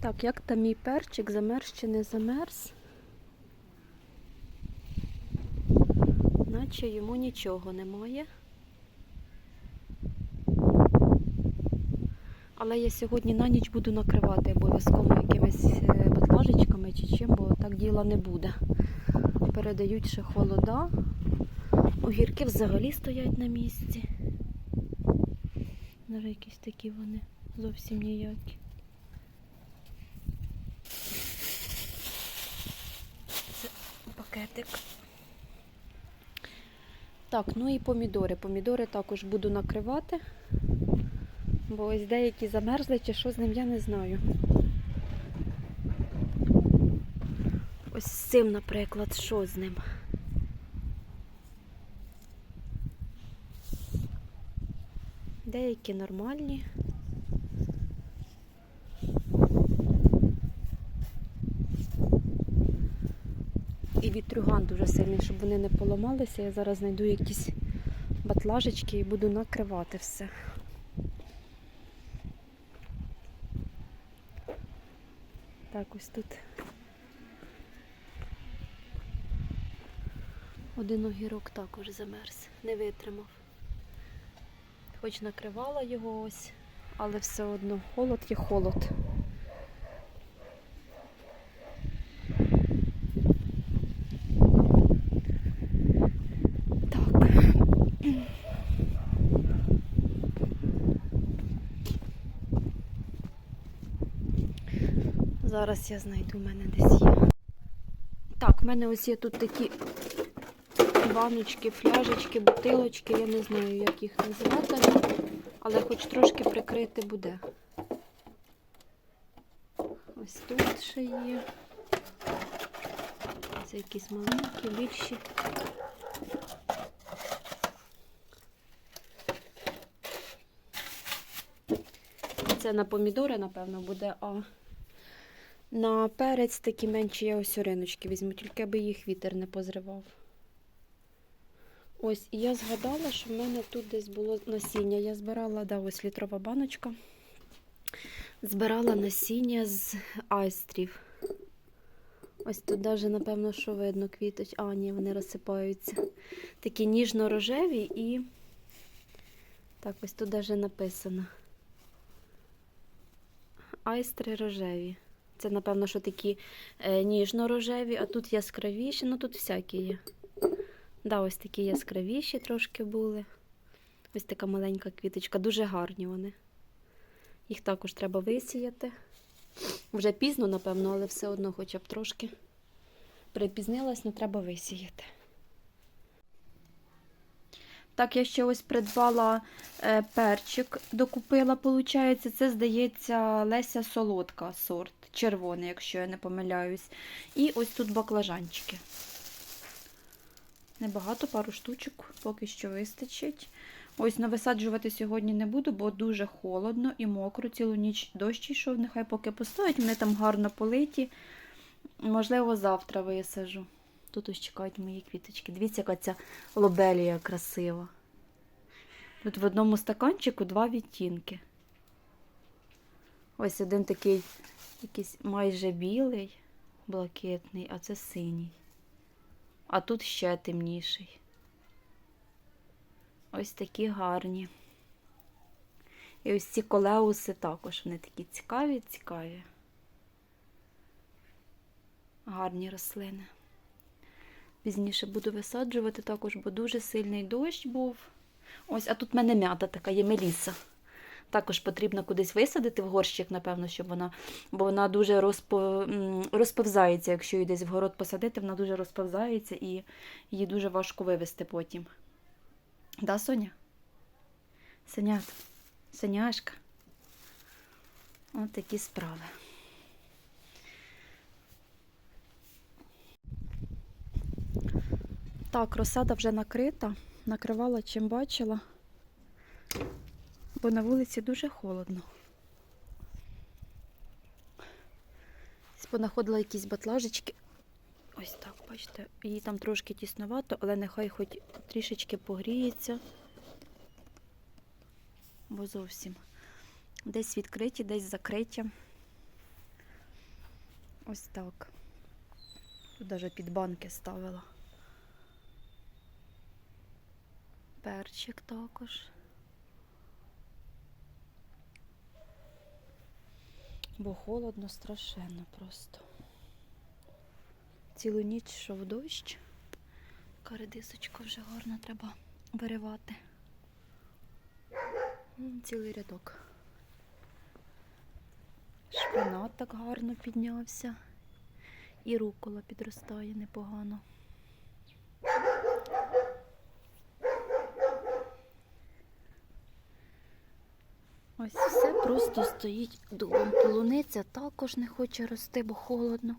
Так, як там мій перчик, замерз чи не замерз? Наче йому нічого немає. Але я сьогодні на ніч буду накривати обов'язково якимись е, батлажечками чи чим, бо так діла не буде. Передають ще холода. Огірки взагалі стоять на місці. Навіть якісь такі вони зовсім ніякі. Це пакетик. Так, ну і помідори. Помідори також буду накривати. Бо ось деякі замерзли чи що з ним, я не знаю. Ось з цим, наприклад, що з ним? Деякі нормальні. Вітрюган дуже сильний, щоб вони не поламалися. Я зараз знайду якісь батлажечки і буду накривати все. Так, ось тут один огірок також замерз, не витримав. Хоч накривала його ось, але все одно холод є холод. Так. Зараз я знайду, в мене десь є. Так, в мене ось є тут такі баночки, фляжечки, бутилочки, я не знаю, як їх називати, але хоч трошки прикрити буде. Ось тут ще є. Це якісь маленькі, більші. Це на помідори, напевно, буде, а на перець такі менші я ось ориночки візьму, тільки аби їх вітер не позривав. Ось, і я згадала, що в мене тут десь було насіння. Я збирала, да, ось літрова баночка. Збирала насіння з айстрів. Ось тут навіть, напевно, що видно квіточ. А, ні, вони розсипаються. Такі ніжно-рожеві і. Так, ось тут навіть написано. Айстри рожеві. Це, напевно, що такі е, ніжно-рожеві, а тут яскравіші, ну тут всякі є. Да, ось такі яскравіші трошки були. Ось така маленька квіточка, дуже гарні вони. Їх також треба висіяти. Вже пізно, напевно, але все одно хоча б трошки припізнилась, але треба висіяти. Так, я ще ось придбала е, перчик, докупила, виходить. Це, здається, Леся Солодка сорт, червоний, якщо я не помиляюсь. І ось тут баклажанчики. Небагато, пару штучок, поки що вистачить. Ось, но висаджувати сьогодні не буду, бо дуже холодно і мокро. Цілу ніч дощ йшов, нехай поки постоять, вони там гарно политі. Можливо, завтра висажу. Тут ось чекають мої квіточки. Дивіться, яка ця лобелія красива. Тут в одному стаканчику два відтінки. Ось один такий якийсь майже білий, блакитний, а це синій. А тут ще темніший. Ось такі гарні. І ось ці колеуси також, вони такі цікаві, цікаві. Гарні рослини. Пізніше буду висаджувати також, бо дуже сильний дощ був. Ось, а тут в мене м'ята така є меліса. Також потрібно кудись висадити в горщик, напевно, щоб вона, бо вона дуже розпо, розповзається. Якщо її десь в город посадити, вона дуже розповзається і її дуже важко вивезти потім. Да, Соня? Синят, Соняшка. Ось такі справи. Так, розсада вже накрита. Накривала чим бачила, бо на вулиці дуже холодно. Понаходила якісь батлажечки. Ось так, бачите, їй там трошки тісновато, але нехай хоч трішечки погріється. Бо зовсім десь відкриті, десь закриті. Ось так. Тут навіть під банки ставила. Перчик також. Бо холодно страшенно просто. Цілу ніч йшов дощ. Каредисочку вже гарно треба виривати. Цілий рядок. Шпинат так гарно піднявся. І рукола підростає непогано. Ось все просто стоїть дубом. Полуниця також не хоче рости, бо холодно.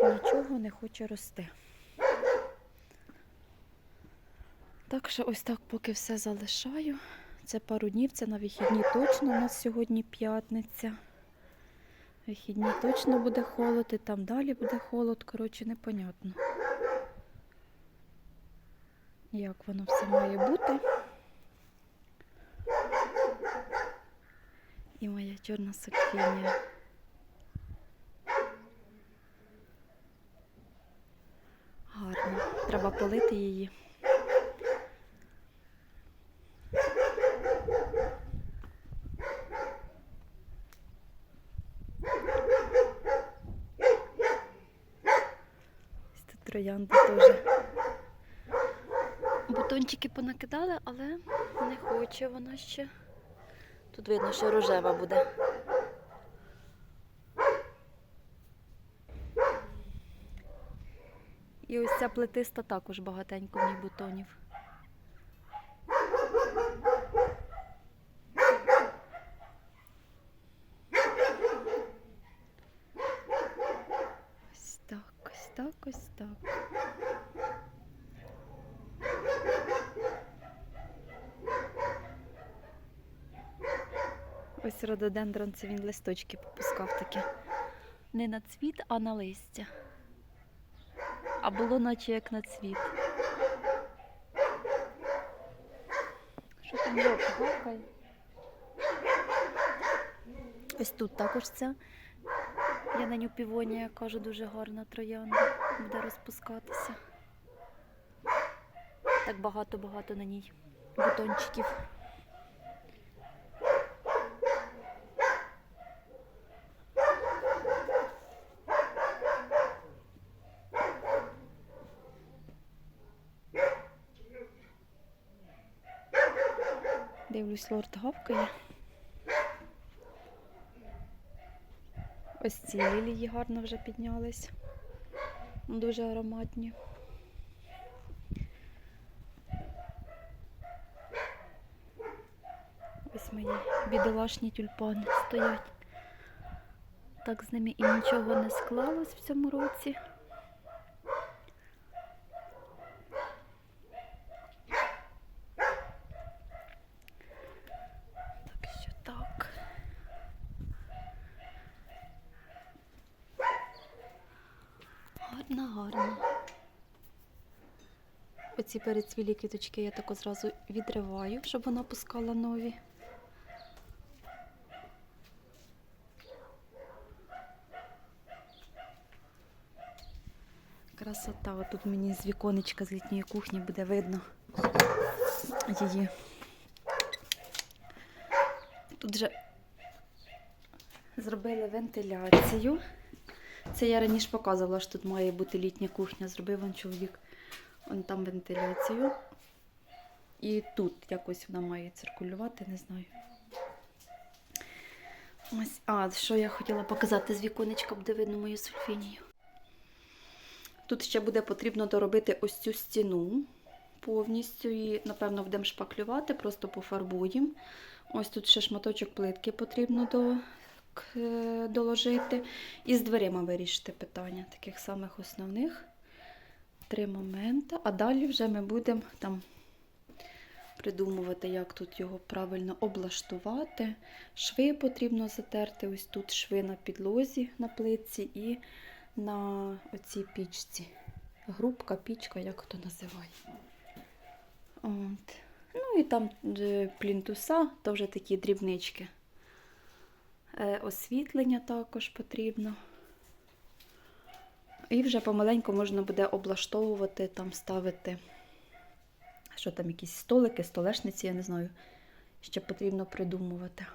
Нічого не хоче рости. Так що ось так поки все залишаю. Це пару днів, це на вихідні точно. У нас сьогодні п'ятниця. Вихідні точно буде холод, і там далі буде холод. Коротше, непонятно. Як воно все має бути. І моя чорна сукиня. Гарно. Треба полити її. Ось тут троянди теж. Бутончики понакидали, але не хоче вона ще. Тут видно, що рожева буде. І ось ця плетиста також багатенько в бутонів. Ось так, ось так, ось так. Ось рододендрон, це він листочки попускав такі. Не на цвіт, а на листя. А було наче як на цвіт. Що там гавкає? Ось тут також ця. Я на ню півонія, кажу, дуже гарна троянда. Буде розпускатися. Так багато-багато на ній бутончиків. Дивлюсь, лорд гавкає. Ось ці лілії гарно вже піднялись. Дуже ароматні. Ось мої бідолашні тюльпани стоять. Так з ними і нічого не склалось в цьому році. Так що так. Гарно, гарно. Оці перецвілі квіточки я тако зразу відриваю, щоб вона пускала нові. Красота. Отут мені з віконечка з літньої кухні буде видно її. Тут вже зробили вентиляцію. Це я раніше показувала, що тут має бути літня кухня. Зробив вон чоловік вон там вентиляцію. І тут якось вона має циркулювати, не знаю. Ось, а, що я хотіла показати з віконечка, буде видно мою сульфінію. Тут ще буде потрібно доробити ось цю стіну повністю. І, напевно, будемо шпаклювати, просто пофарбуємо. Ось тут ще шматочок плитки потрібно до, доложити. І з дверима вирішити питання, таких самих основних. Три моменти. А далі вже ми будемо там придумувати, як тут його правильно облаштувати. Шви потрібно затерти. Ось тут шви на підлозі на плитці і на оцій пічці. Грубка, пічка, як хто називає. От. Ну і там е, плінтуса, то вже такі дрібнички. Е, Освітлення також потрібно. І вже помаленьку можна буде облаштовувати, там ставити, що там, якісь столики, столешниці, я не знаю. Ще потрібно придумувати,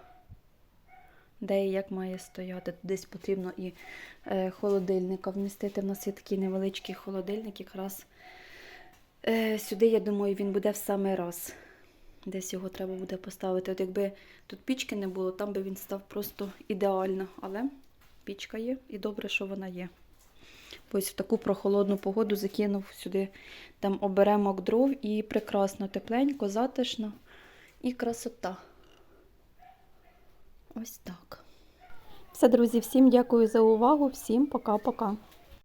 де і як має стояти. Десь потрібно і е, холодильника вмістити. У нас є такий невеличкий холодильник, якраз е, сюди, я думаю, він буде в самий раз. Десь його треба буде поставити. От якби тут пічки не було, там би він став просто ідеально. Але пічка є, і добре, що вона є. Ось в таку прохолодну погоду закинув сюди там оберемок дров і прекрасно, тепленько, затишно і красота. Ось так. Все, друзі, всім дякую за увагу, всім пока-пока.